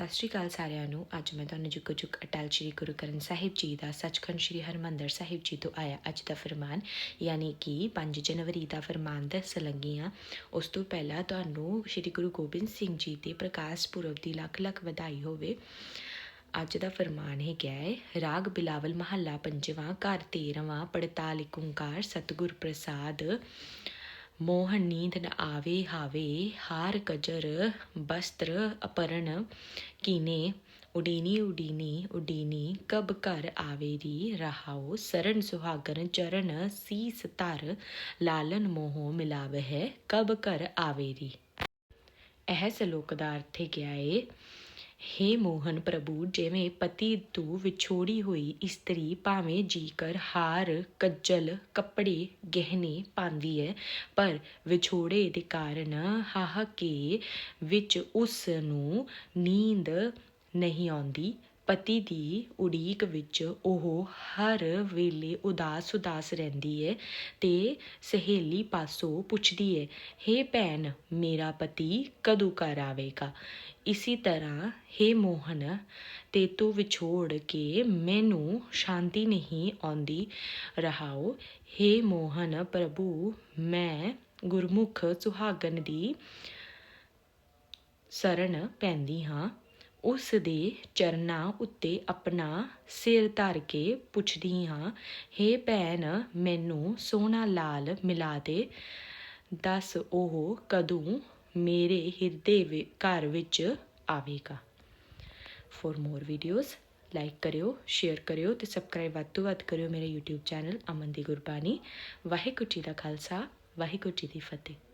ਸਤਿ ਸ਼੍ਰੀ ਅਕਾਲ ਸਾਰਿਆਂ ਨੂੰ। ਅੱਜ ਮੈਂ ਤੁਹਾਨੂੰ ਜੁਕੋ ਜੁਕ ਅਟਲ ਸ਼੍ਰੀ ਗੁਰੂ ਗ੍ਰੰਥ ਸਾਹਿਬ ਜੀ ਦਾ ਸੱਚਖੰਡ ਸ਼੍ਰੀ ਹਰਮੰਦਰ ਸਾਹਿਬ ਜੀ ਤੋਂ ਆਇਆ ਅੱਜ ਦਾ ਫਰਮਾਨ, ਯਾਨੀ ਕਿ 5 ਜਨਵਰੀ ਦਾ ਫਰਮਾਨ ਦੱਸ ਲੱਗੀ ਹਾਂ। ਉਸ ਤੋਂ ਪਹਿਲਾਂ ਤੁਹਾਨੂੰ ਸ਼੍ਰੀ ਗੁਰੂ ਗੋਬਿੰਦ ਸਿੰਘ ਜੀ ਦੇ ਪ੍ਰਕਾਸ਼ ਪੁਰਬ ਦੀ ਲੱਖ ਲੱਖ ਵਧਾਈ ਹੋਵੇ। ਅੱਜ ਦਾ ਫਰਮਾਨ ਹੈ ਗਿਆ ਹੈ, ਰਾਗ ਬਿਲਾਵਲ ਮਹੱਲਾ ਪੰਜਵਾਂ, ਘਰ 13ਵਾਂ ਪੜਤਾਲ ਏਕ ਓੰਕਾਰ, ਸਤਿਗੁਰ ਪ੍ਰਸਾਦ। ਮੋਹਨ ਨੀਂਦ ਨ ਆਵੇ ਹਾਵੇ, ਹਾਰ ਕਜਰ ਬਸਤਰ ਅਪਰਨ ਕੀਨੇ? ਉਡੀਨੀ ਉਡੀਨੀ ਉਡੀਨੀ, ਕਬ ਘਰ ਆਵੇਰੀ ਰਹਾਉ ਸਰਨ ਸੁਹਾਗਨ ਚਰਨ ਸੀਸ ਧਰ ਲਾਲਨ ਮੋਹ ਮਿਲਾਵਹਿ, ਕਬ ਘਰ ਆਵੇਰੀ? ਇਹ ਸ਼ਲੋਕ ਦਾ ਅਰਥ ਹੈ ਗਿਆ ਏ ਹੇ ਮੋਹਨ ਪ੍ਰਭੂ, ਜਿਵੇਂ ਪਤੀ ਤੋਂ ਵਿਛੋੜੀ ਹੋਈ, ਇਸਤਰੀ ਭਾਵੇਂ ਜੀਕਰ ਹਾਰ, ਕੱਜਲ ਕੱਪੜੇ ਗਹਿਣੇ ਪਾਉਂਦੀ ਹੈ ਪਰ ਵਿਛੋੜੇ ਦੇ ਕਾਰਨ ਹਾਹਕੇ ਵਿੱਚ ਉਸ ਨੂੰ ਨੀਂਦ ਨਹੀਂ ਆਉਂਦੀ। ਪਤੀ ਦੀ ਉਡੀਕ ਵਿੱਚ ਉਹ ਹਰ ਵੇਲੇ ਉਦਾਸ ਉਦਾਸ ਰਹਿੰਦੀ ਹੈ ਅਤੇ ਸਹੇਲੀ ਪਾਸੋਂ ਪੁੱਛਦੀ ਹੈ ਹੇ ਭੈਣ, ਮੇਰਾ ਪਤੀ ਕਦੋਂ ਘਰ ਆਵੇਗਾ? ਇਸੀ ਤਰ੍ਹਾਂ, ਹੇ ਮੋਹਨ, ਤੇ ਤੂੰ ਵਿਛੋੜ ਕੇ ਮੈਨੂੰ ਸ਼ਾਂਤੀ ਨਹੀਂ ਆਉਂਦੀ। ਰਹਾਓ, ਹੇ ਮੋਹਨ ਪ੍ਰਭੂ, ਮੈਂ ਗੁਰਮੁਖ ਸੁਹਾਗਨ ਦੀ ਸ਼ਰਨ ਪੈਂਦੀ ਹਾਂ। ਉਸ ਦੇ ਚਰਨਾਂ ਉੱਤੇ ਆਪਣਾ ਸਿਰ ਧਰ ਕੇ ਪੁੱਛਦੀ ਹਾਂ, ਹੇ ਭੈਣ, ਮੈਨੂੰ ਸੋਹਣਾ ਲਾਲ ਮਿਲਾ ਦੇ। ਦੱਸ ਉਹ ਕਦੋਂ ਮੇਰੇ ਹਿਰਦੇ ਵਿ- ਘਰ ਵਿੱਚ ਆਵੇਗਾ। ਫॉर ਮੋਰ ਵੀਡੀਓਜ਼ ਲਾਈਕ ਕਰਿਓ ਸ਼ੇਅਰ ਕਰਿਓ ਤੇ ਸਬਸਕ੍ਰਾਈਬ ਵੱਧ ਤੋਂ ਵੱਧ ਕਰਿਓ ਮੇਰੇ YouTube ਚੈਨਲ ਅਮਨ ਦੀ ਗੁਰਬਾਣੀ। ਵਾਹਿਗੁਰੂ ਜੀ ਦਾ ਖਾਲਸਾ, ਵਾਹਿਗੁਰੂ ਜੀ ਦੀ ਫਤਿਹ।